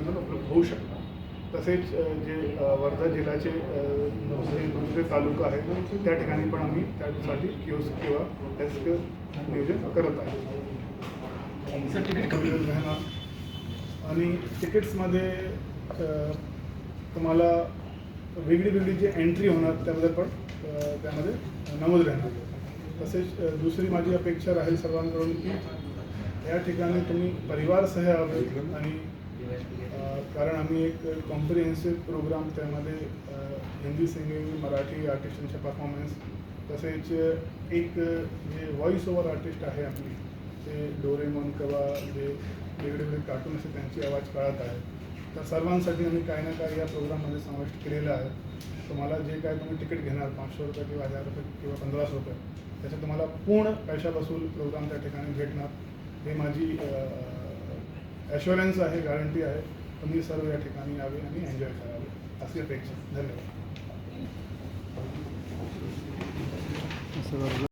प्रांगण उपलब्ध होऊ शकतात. तसेच जे वर्धा जिल्ह्याचे जे दुसरे तालुका आहेत त्या ठिकाणी पण आम्ही त्यासाठी किओस्क किंवा डेस्क नियोजन करत आहे. राहणार आणि तिकीट्समध्ये तुम्हाला वेगळी वेगळी जी एंट्री होणार त्यामध्ये पण त्यामध्ये नमूद राहणार. तसेच दुसरी माझी अपेक्षा राहील सर्वांकडून की या ठिकाणी तुम्ही परिवारसह यावे आणि कारण आम्ही एक कॉम्प्रिहेन्सिव्ह प्रोग्राम त्यामध्ये हिंदी सिंगिंग मराठी आर्टिस्टांचे परफॉर्मन्स तसेच एक जे व्हॉइस ओव्हर आर्टिस्ट आहे आपली ते डोरेमॉन किंवा जे वेगळे वेगळे कार्टून असे त्यांची आवाज काढत आहे. तर सर्वांसाठी आम्ही काही ना काही या प्रोग्राममध्ये समाविष्ट केलेलं आहे. तुम्हाला जे काय तुम्ही तिकीट घेणार पाचशे रुपये किंवा हजार रुपये किंवा पंधराशे रुपये त्याच्यात तुम्हाला पूर्ण पैशापासून प्रोग्राम त्या ठिकाणी भेटणार. हे माझी ॲश्युरन्स आहे गॅरंटी आहे. तुम्ही सर्व या ठिकाणी यावे आणि एन्जॉय करावे. अशी अपेक्षा. धन्यवाद.